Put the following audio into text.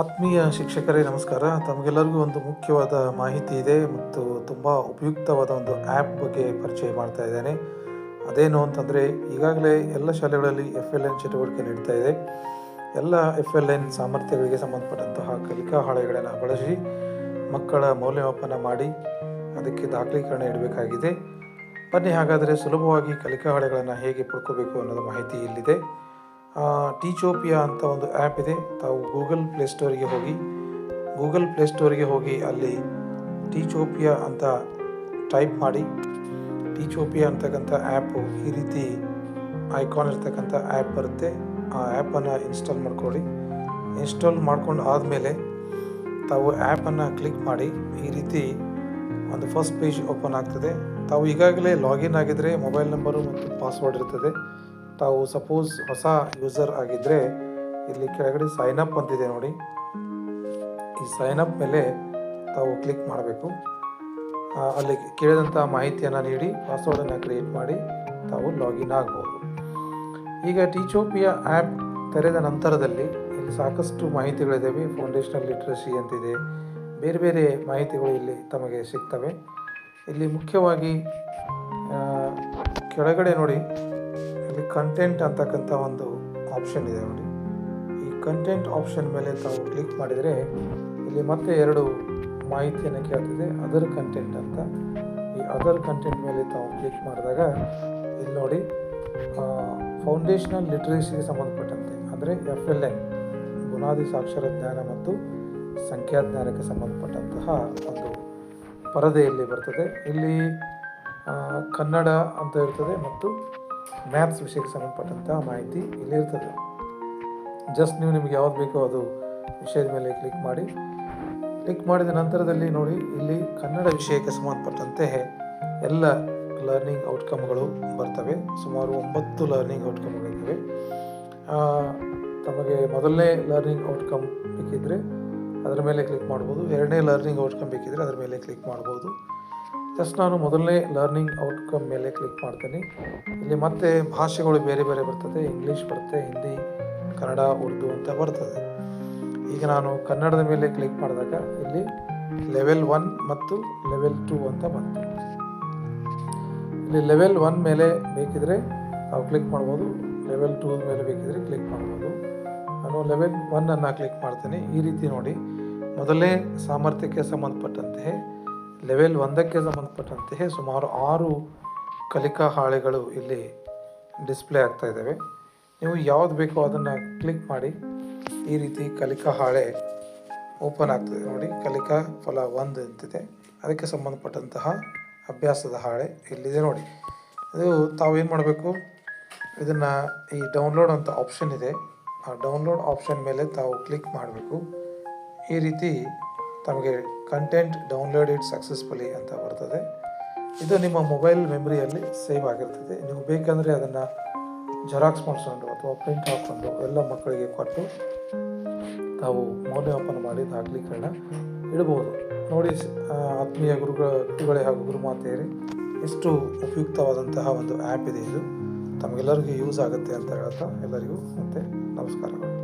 ಆತ್ಮೀಯ ಶಿಕ್ಷಕರೇ, ನಮಸ್ಕಾರ. ತಮಗೆಲ್ಲರಿಗೂ ಒಂದು ಮುಖ್ಯವಾದ ಮಾಹಿತಿ ಇದೆ ಮತ್ತು ತುಂಬ ಉಪಯುಕ್ತವಾದ ಒಂದು ಆ್ಯಪ್ ಬಗ್ಗೆ ಪರಿಚಯ ಮಾಡ್ತಾ ಇದ್ದೇನೆ. ಅದೇನು ಅಂತಂದರೆ, ಈಗಾಗಲೇ ಎಲ್ಲ ಶಾಲೆಗಳಲ್ಲಿ ಎಫ್ ಎಲ್ ಎನ್ ಚಟುವಟಿಕೆ ನಡೀತಾ ಇದೆ. ಎಲ್ಲ ಎಫ್ ಎಲ್ ಎನ್ ಸಾಮರ್ಥ್ಯಗಳಿಗೆ ಸಂಬಂಧಪಟ್ಟಂತಹ ಕಲಿಕಾ ಹಾಳೆಗಳನ್ನು ಬಳಸಿ ಮಕ್ಕಳ ಮೌಲ್ಯಮಾಪನ ಮಾಡಿ ಅದಕ್ಕೆ ದಾಖಲೀಕರಣ ಇಡಬೇಕಾಗಿದೆ. ಬನ್ನಿ, ಹಾಗಾದರೆ ಸುಲಭವಾಗಿ ಕಲಿಕಾ ಹಾಳೆಗಳನ್ನು ಹೇಗೆ ಪಡ್ಕೋಬೇಕು ಅನ್ನೋದು ಮಾಹಿತಿ ಇಲ್ಲಿದೆ. ಟೀಚೋಪಿಯಾ ಅಂತ ಒಂದು ಆ್ಯಪ್ ಇದೆ. ತಾವು ಗೂಗಲ್ ಪ್ಲೇ ಪ್ಲೇಸ್ಟೋರಿಗೆ ಹೋಗಿ ಗೂಗಲ್ ಪ್ಲೇ ಪ್ಲೇಸ್ಟೋರಿಗೆ ಹೋಗಿ ಅಲ್ಲಿ ಟೀಚೋಪಿಯಾ ಅಂತ ಟೈಪ್ ಮಾಡಿ. ಟೀಚೋಪಿಯಾ ಅಂತಕ್ಕಂಥ ಆ್ಯಪು ಈ ರೀತಿ ಐಕಾನ್ ಇರ್ತಕ್ಕಂಥ ಆ್ಯಪ್ ಬರುತ್ತೆ. ಆ ಆ್ಯಪನ್ನು ಇನ್ಸ್ಟಾಲ್ ಮಾಡ್ಕೊಳ್ಳಿ. ಇನ್ಸ್ಟಾಲ್ ಮಾಡ್ಕೊಂಡು ಆದಮೇಲೆ ತಾವು ಆ್ಯಪನ್ನು ಕ್ಲಿಕ್ ಮಾಡಿ, ಈ ರೀತಿ ಒಂದು ಫಸ್ಟ್ ಪೇಜ್ ಓಪನ್ ಆಗ್ತದೆ. ತಾವು ಈಗಾಗಲೇ ಲಾಗಿನ್ ಆಗಿದರೆ ಮೊಬೈಲ್ ನಂಬರು ಮತ್ತು ಪಾಸ್ವರ್ಡ್ ಇರ್ತದೆ. ತಾವು ಸಪೋಸ್ ಹೊಸ ಯೂಸರ್ ಆಗಿದ್ದರೆ ಇಲ್ಲಿ ಕೆಳಗಡೆ ಸೈನ್ ಅಪ್ ಅಂತಿದೆ ನೋಡಿ. ಈ ಸೈನ್ ಅಪ್ ಮೇಲೆ ತಾವು ಕ್ಲಿಕ್ ಮಾಡಬೇಕು. ಅಲ್ಲಿ ಕೇಳಿದಂಥ ಮಾಹಿತಿಯನ್ನು ನೀಡಿ ಪಾಸ್ವರ್ಡನ್ನು ಕ್ರಿಯೇಟ್ ಮಾಡಿ ತಾವು ಲಾಗಿನ್ ಆಗ್ಬೋದು. ಈಗ ಟೀಚೋಪಿಯಾ ಆ್ಯಪ್ ತೆರೆದ ನಂತರದಲ್ಲಿ ಇಲ್ಲಿ ಸಾಕಷ್ಟು ಮಾಹಿತಿಗಳಿದ್ದಾವೆ ಫೌಂಡೇಶನಲ್ ಲಿಟ್ರಸಿ ಅಂತಿದೆ. ಬೇರೆ ಬೇರೆ ಮಾಹಿತಿಗಳು ಇಲ್ಲಿ ತಮಗೆ ಸಿಗ್ತವೆ. ಇಲ್ಲಿ ಮುಖ್ಯವಾಗಿ ಕೆಳಗಡೆ ನೋಡಿ. ಇಲ್ಲಿ ಕಂಟೆಂಟ್ ಅಂತಕ್ಕಂಥ ಒಂದು ಆಪ್ಷನ್ ಇದೆ ನೋಡಿ. ಈ ಕಂಟೆಂಟ್ ಆಪ್ಷನ್ ಮೇಲೆ ತಾವು ಕ್ಲಿಕ್ ಮಾಡಿದರೆ ಇಲ್ಲಿ ಮತ್ತೆ ಎರಡು ಮಾಹಿತಿಯನ್ನು ಕೇಳ್ತಿದೆ ಅದರ್ ಕಂಟೆಂಟ್ ಅಂತ. ಈ ಅದರ್ ಕಂಟೆಂಟ್ ಮೇಲೆ ತಾವು ಕ್ಲಿಕ್ ಮಾಡಿದಾಗ ಇಲ್ಲಿ ನೋಡಿ ಫೌಂಡೇಶನಲ್ ಲಿಟ್ರೇಸಿಗೆ ಸಂಬಂಧಪಟ್ಟಂತೆ, ಅಂದರೆ ಎಫ್ ಎಲ್ ಎನ್ ಬುನಾದಿ ಸಾಕ್ಷರ ಜ್ಞಾನ ಮತ್ತು ಸಂಖ್ಯಾಜ್ಞಾನಕ್ಕೆ ಸಂಬಂಧಪಟ್ಟಂತಹ ಒಂದು ಪರದೆಯಲ್ಲಿ ಬರ್ತದೆ. ಇಲ್ಲಿ ಕನ್ನಡ ಅಂತ ಇರ್ತದೆ ಮತ್ತು ಮ್ಯಾಥ್ಸ್ ವಿಷಯಕ್ಕೆ ಸಂಬಂಧಪಟ್ಟಂಥ ಮಾಹಿತಿ ಇಲ್ಲಿ ಇರ್ತದೆ ಜಸ್ಟ್ ನೀವು ನಿಮಗೆ ಯಾವ್ದು ಬೇಕೋ ಅದು ವಿಷಯದ ಮೇಲೆ ಕ್ಲಿಕ್ ಮಾಡಿ. ಕ್ಲಿಕ್ ಮಾಡಿದ ನಂತರದಲ್ಲಿ ನೋಡಿ, ಇಲ್ಲಿ ಕನ್ನಡ ವಿಷಯಕ್ಕೆ ಸಂಬಂಧಪಟ್ಟಂತೆ ಎಲ್ಲ ಲರ್ನಿಂಗ್ ಔಟ್ಕಮ್ಗಳು ಬರ್ತವೆ. ಸುಮಾರು ಒಂಬತ್ತು ಲರ್ನಿಂಗ್ ಔಟ್ಕಮ್ಗಳಿದ್ದಾವೆ ತಮಗೆ ಮೊದಲನೇ ಲರ್ನಿಂಗ್ ಔಟ್ಕಮ್ ಬೇಕಿದ್ದರೆ ಅದರ ಮೇಲೆ ಕ್ಲಿಕ್ ಮಾಡ್ಬೋದು. ಎರಡನೇ ಲರ್ನಿಂಗ್ ಔಟ್ಕಮ್ ಬೇಕಿದ್ದರೆ ಅದರ ಮೇಲೆ ಕ್ಲಿಕ್ ಮಾಡ್ಬೋದು. ಜಸ್ಟ್ ನಾನು ಮೊದಲನೇ ಲರ್ನಿಂಗ್ ಔಟ್ಕಮ್ ಮೇಲೆ ಕ್ಲಿಕ್ ಮಾಡ್ತೀನಿ. ಇಲ್ಲಿ ಮತ್ತೆ ಭಾಷೆಗಳು ಬೇರೆ ಬೇರೆ ಬರ್ತದೆ. ಇಂಗ್ಲೀಷ್ ಬರುತ್ತೆ ಹಿಂದಿ ಕನ್ನಡ ಉರ್ದು ಅಂತ ಬರ್ತದೆ. ಈಗ ನಾನು ಕನ್ನಡದ ಮೇಲೆ ಕ್ಲಿಕ್ ಮಾಡಿದಾಗ ಇಲ್ಲಿ ಲೆವೆಲ್ ಒನ್ ಮತ್ತು ಲೆವೆಲ್ ಟೂ ಅಂತ ಬಂತು. ಇಲ್ಲಿ ಲೆವೆಲ್ ಒನ್ ಮೇಲೆ ಬೇಕಿದ್ರೆ ನಾವು ಕ್ಲಿಕ್ ಮಾಡ್ಬೋದು. ಲೆವೆಲ್ ಟೂ ಮೇಲೆ ಬೇಕಿದ್ರೆ ಕ್ಲಿಕ್ ಮಾಡ್ಬೋದು. ನಾನು ಲೆವೆಲ್ ಒನ್ನನ್ನು ಕ್ಲಿಕ್ ಮಾಡ್ತೀನಿ. ಈ ರೀತಿ ನೋಡಿ. ಮೊದಲೇ ಸಾಮರ್ಥ್ಯಕ್ಕೆ ಸಂಬಂಧಪಟ್ಟಂತೆ ಲೆವೆಲ್ ಒಂದಕ್ಕೆ ಸಂಬಂಧಪಟ್ಟಂತೆ ಸುಮಾರು ಆರು ಕಲಿಕಾ ಹಾಳೆಗಳು ಇಲ್ಲಿ ಡಿಸ್ಪ್ಲೇ ಆಗ್ತಾ ಇದ್ದಾವೆ. ನೀವು ಯಾವ್ದು ಬೇಕೋ ಅದನ್ನು ಕ್ಲಿಕ್ ಮಾಡಿ. ಈ ರೀತಿ ಕಲಿಕಾ ಹಾಳೆ ಓಪನ್ ಆಗ್ತದೆ ನೋಡಿ. ಕಲಿಕಾ ಫಲ ಒಂದು ಅಂತಿದೆ. ಅದಕ್ಕೆ ಸಂಬಂಧಪಟ್ಟಂತಹ ಅಭ್ಯಾಸದ ಹಾಳೆ ಇಲ್ಲಿದೆ ನೋಡಿ. ಇದು ತಾವೇನು ಮಾಡಬೇಕು? ಇದನ್ನು ಈ ಡೌನ್ಲೋಡ್ ಅಂತ ಆಪ್ಷನ್ ಇದೆ. ಆ ಡೌನ್ಲೋಡ್ ಆಪ್ಷನ್ ಮೇಲೆ ತಾವು ಕ್ಲಿಕ್ ಮಾಡಬೇಕು. ಈ ರೀತಿ ತಮಗೆ ಕಂಟೆಂಟ್ ಡೌನ್ಲೋಡೆಡ್ ಸಕ್ಸಸ್ಫುಲಿ ಅಂತ ಬರ್ತದೆ. ಇದು ನಿಮ್ಮ ಮೊಬೈಲ್ ಮೆಮರಿಯಲ್ಲಿ ಸೇವ್ ಆಗಿರ್ತದೆ. ನೀವು ಬೇಕಂದರೆ ಅದನ್ನು ಜೆರಾಕ್ಸ್ ಮಾಡಿಸ್ಕೊಂಡು ಅಥವಾ ಪ್ರಿಂಟ್ ಹಾಕ್ಕೊಂಡು ಎಲ್ಲ ಮಕ್ಕಳಿಗೆ ಕೊಟ್ಟು ತಾವು ಮೌಲ್ಯಮಾಪನ ಮಾಡಿ ದಾಖಲೀಕರಣ ಇಡಬಹುದು. ನೋಡಿ ಆತ್ಮೀಯ ಗುರುಗಳ, ಗುರುಗಳೇ ಹಾಗೂ ಗುರುಮಾತೆಯರೇ, ಎಷ್ಟು ಉಪಯುಕ್ತವಾದಂತಹ ಒಂದು ಆ್ಯಪ್ ಇದೆ ಇದು. ತಮಗೆಲ್ಲರಿಗೂ ಯೂಸ್ ಆಗುತ್ತೆ ಅಂತ ಹೇಳ್ತಾ ಎಲ್ಲರಿಗೂ ಮತ್ತೆ ನಮಸ್ಕಾರಗಳು.